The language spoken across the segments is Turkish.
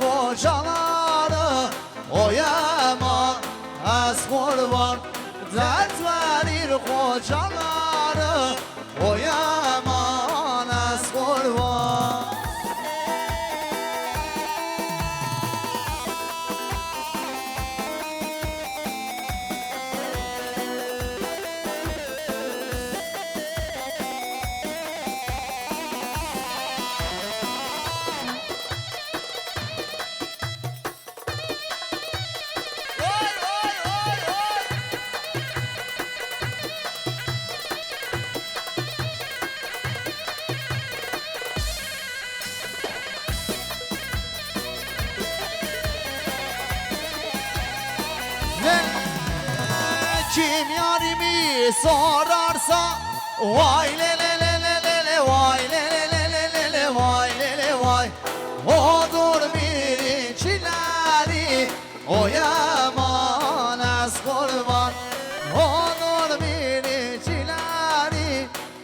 kocaları Oyama az kurban Dert verir kocaları yarimi sorarsa Vay le le le le le le vay le le le le le le vay le le vay Odur birincileri o yaman az kurban Odur birincileri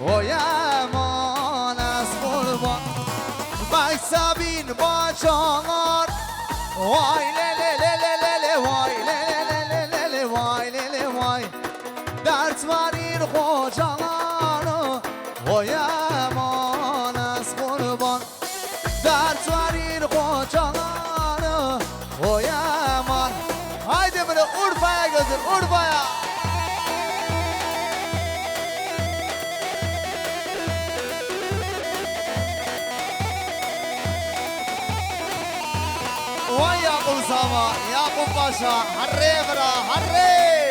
o yaman az kurban Baksa bin bacalar Vay le Dert verir kocaları O yaman az kurban. Dert verir kocaları O yaman Haydi bunu Urfa'ya götür Urfa'ya. Vay Yakup Sama, Yakup Paşa, harre bra, harre!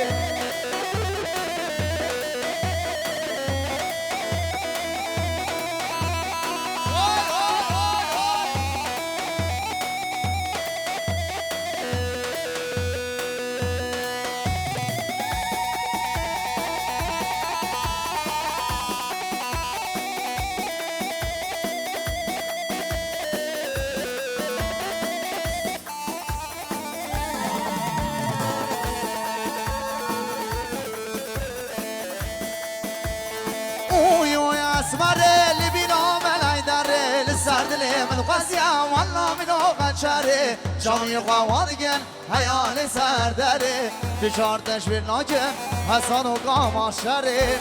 Walla min oqachari Jami qawargen hayali sardari Dişar teşvir nakim Hasan u qamaşari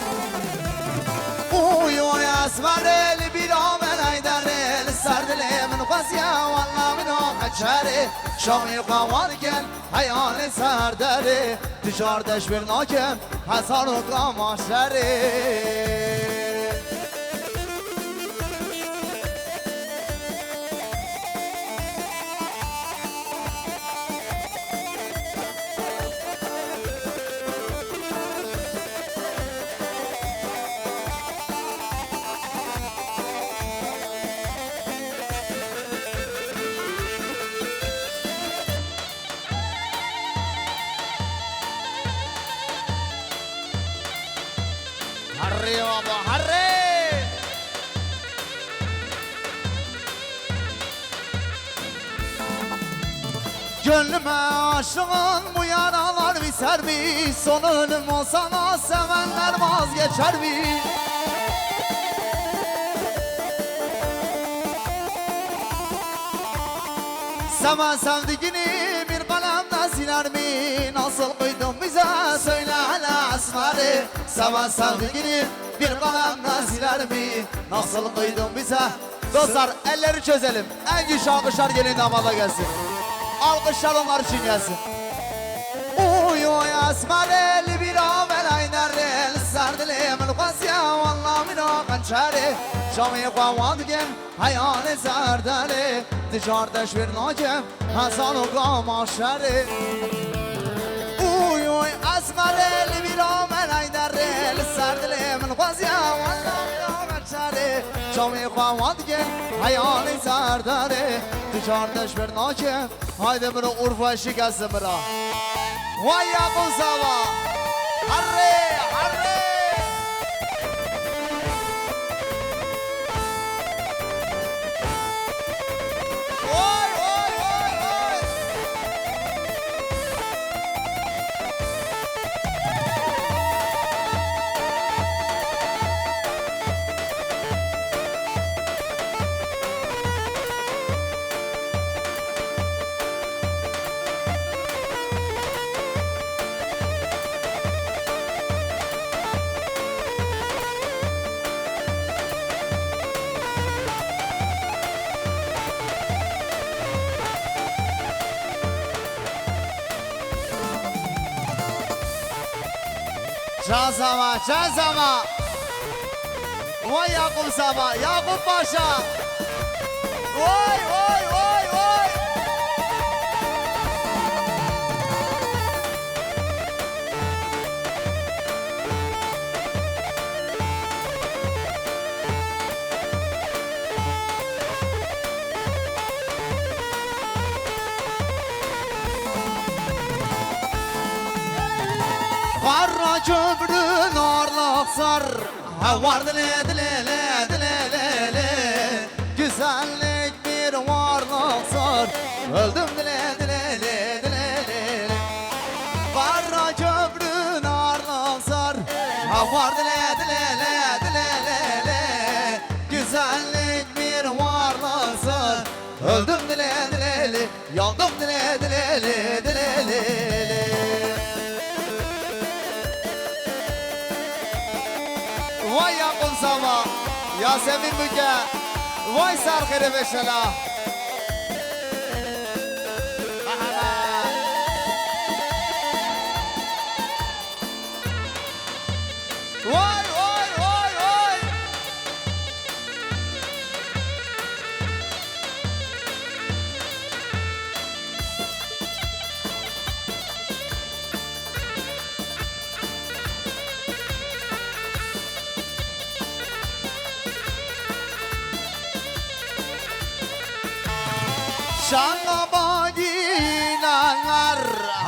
Uy uy asmareli binam elaydareli sardili min qasya walla min oqachari Jami qawargen hayali sardari Dişar teşvir nakim Hasan Gönlüme aşığın bu yaralar biter mi? Son ölüm olsa da sevenler vazgeçer mi? Seven sevdiğini bir kalemle siler mi? Nasıl kıydın bize söyle hele esmeri Seven sevdiğini bir kalemle siler mi? Nasıl kıydın bize? Dostlar elleri çözelim. En güçlü alkışlar gelin damada gelsin. Alkışlar onlar için gelsin. Uy uy esmereli bir amel aynarel Sardili min qasya valla min o qançari Jami qawadgen hayal sardali Tijar teşvir nakem Hasan u qamaşari Uy uy esmereli bir amel aynarel Sardili min qasya valla qançari Jami qawadgen hayal sardali Tijar teşvir nakem Haydi bunu Urfa gelsin bura Vay Yakup Sava! Harre! Harre! Çan sama, çan sama. Vay Yakup sama, Yakup Paşa. Vay vay vay. Ha var dile dile le dile le le Güzellik bir varlık sar Öldüm dile dile le dile le le Karra köprü narlık sar Ha var dile dile le dile le le Güzellik bir varlık sar Öldüm dile dile le Yandım dile dile le dile Yasemin Müge. Voice arkadaşlar.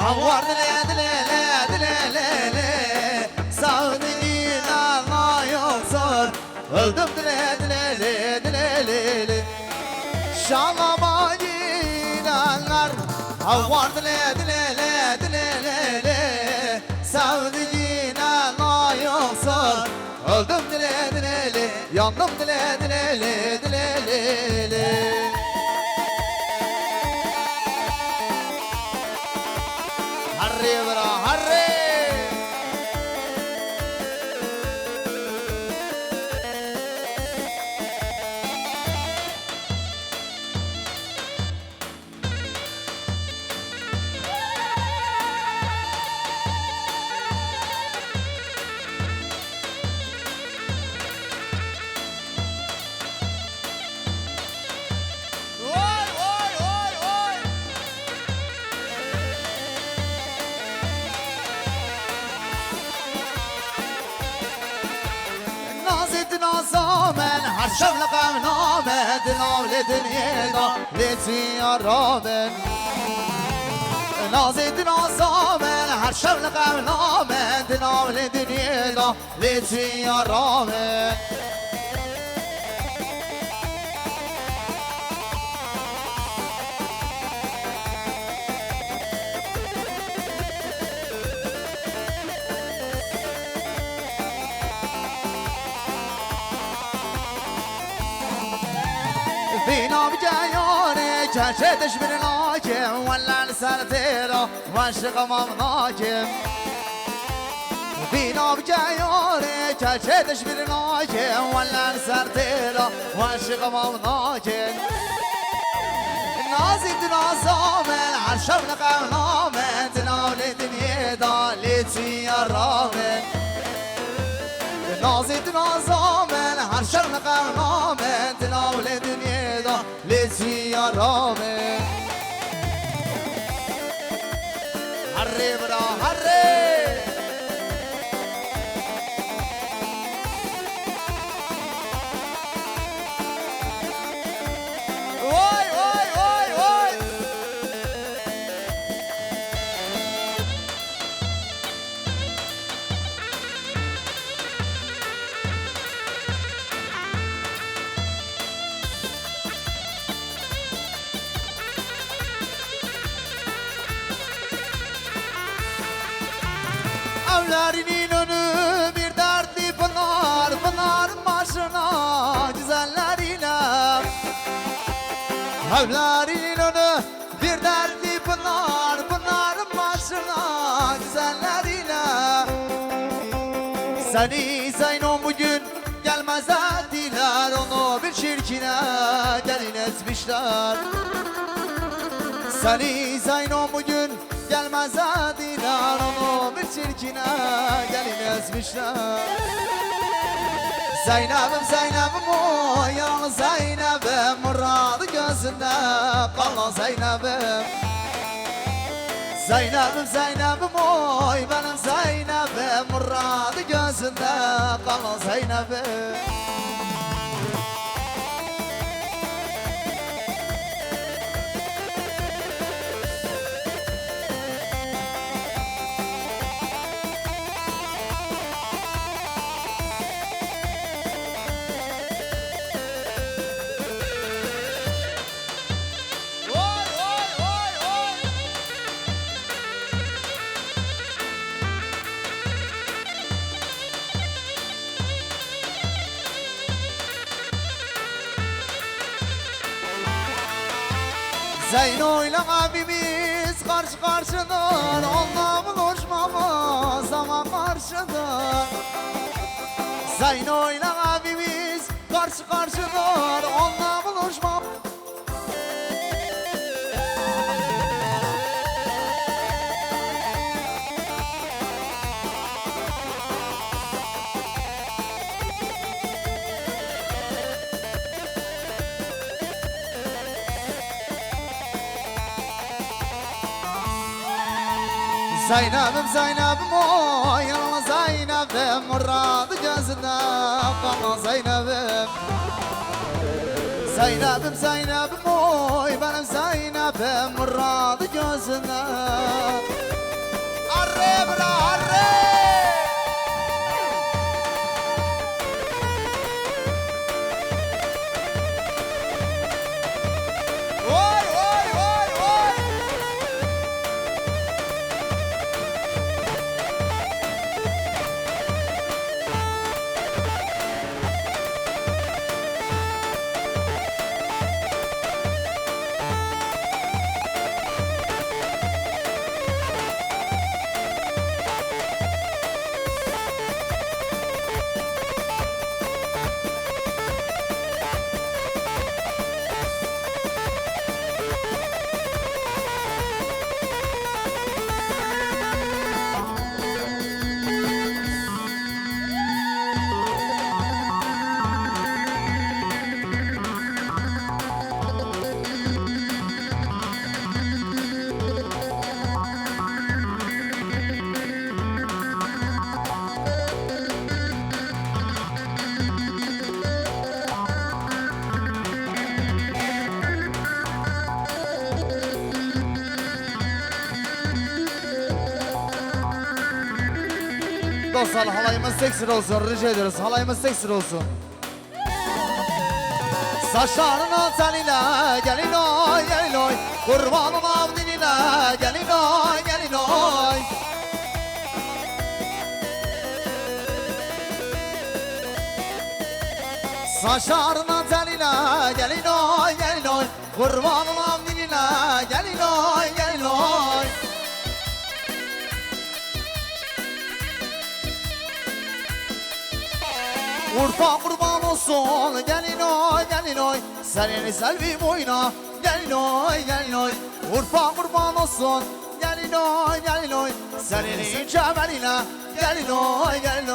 Havar dile dile le dile le le Sağdililer yoksa Öldüm dile dile le dile le le. Şanla badiler Havar dile dile le dile le le. Sağdililer yoksa Öldüm Yandım dile dile Harry bra, نازامن هر شب لقم نامد نال دنیا لیتی رامن نازت نازامن هر شب لقم نامد نال دنیا لیتی رامن فينا بجايوني جاشتش من ناجم ولا لسان تيرا وانشق امام ناجم فينا بجايوني جاشتش من ناجم ولا لسان تيرا وانشق امام ناجم نازي تنازامن عشر نقامن تناولي دنيا دالتي يا رامن نازید نازامن هر شب نقامن تناول دنیا دا Evlerinin önü bir dertli pınar Pınar başına güzelleriyle Evlerinin önü bir dertli pınar Pınar başına güzelleriyle Seni Zeynon bugün gelmez ettiler Onu bir çirkine gelin etmişler Seni Zeynon bugün gelmez adiler Onu bir çirkine gelin ezmişler Zeynep'im Zeynep'im o ya Zeynep'im Muradı gözünde kalan Zeynep'im. Zeynep'im Zeynep'im oy benim Zeynep'im Muradı gözünde kalan Zeynep'im Zeyno'yla abimiz karşı karşıdır Onunla buluşmamız zaman karşıdır Zeyno'yla abimiz karşı karşıdır Onunla buluşmamız Zeynep'im Zeynep'im o yanıma Zeynep'im Muradı gözünde bana Zeynep'im Zeynep'im Zeynep'im oy benim Zeynep'im Muradı gözünde. Arre bra arre Dostlar halayımız seksir olsun rica ediyoruz halayımız seksir olsun. Saçlarının teline gelin oy gelin oy. Kurbanın avdiline gelin oy gelin oy. Saçlarının teline gelin oy gelin oy. Kurbanın avdiline gelin oy gelin oy Urfa kurban olsun. Gelin oy gelin oy. Senin selvi boyuna. Gelin oy gelin oy. Urfa kurban olsun. Gelin oy gelin oy. Senin cemeline gelin oy gelin oy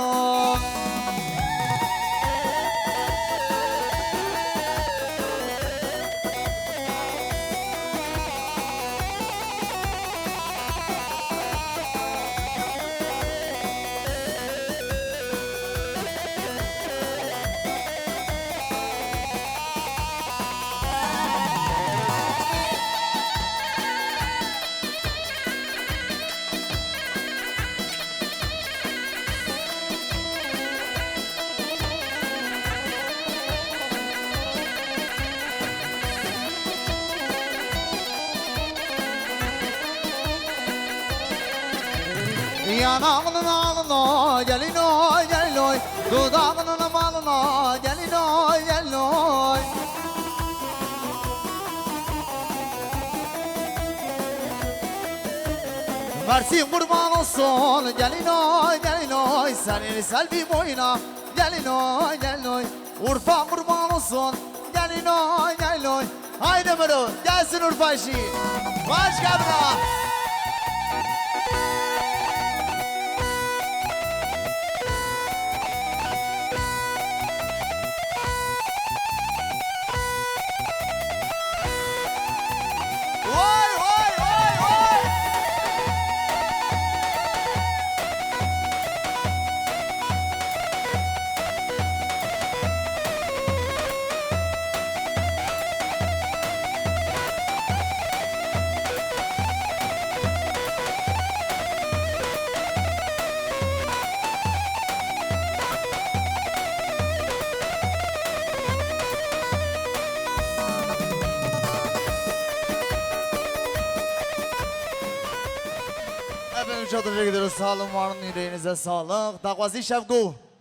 Yanağının alına gelin oy gelin oy. Dudağının malına gelin oy gelin oy. Mersin kurban olsun gelin oy gelin oy. Senin selvi boyuna gelin oy gelin oy. Urfa kurban olsun gelin oy gelin oy. Haydi Muru gelsin Urfa işi. Başka bırak Teşekkür ediyoruz. Sağ olun, var olun, yüreğinize sağlık. Takvasi Şevku.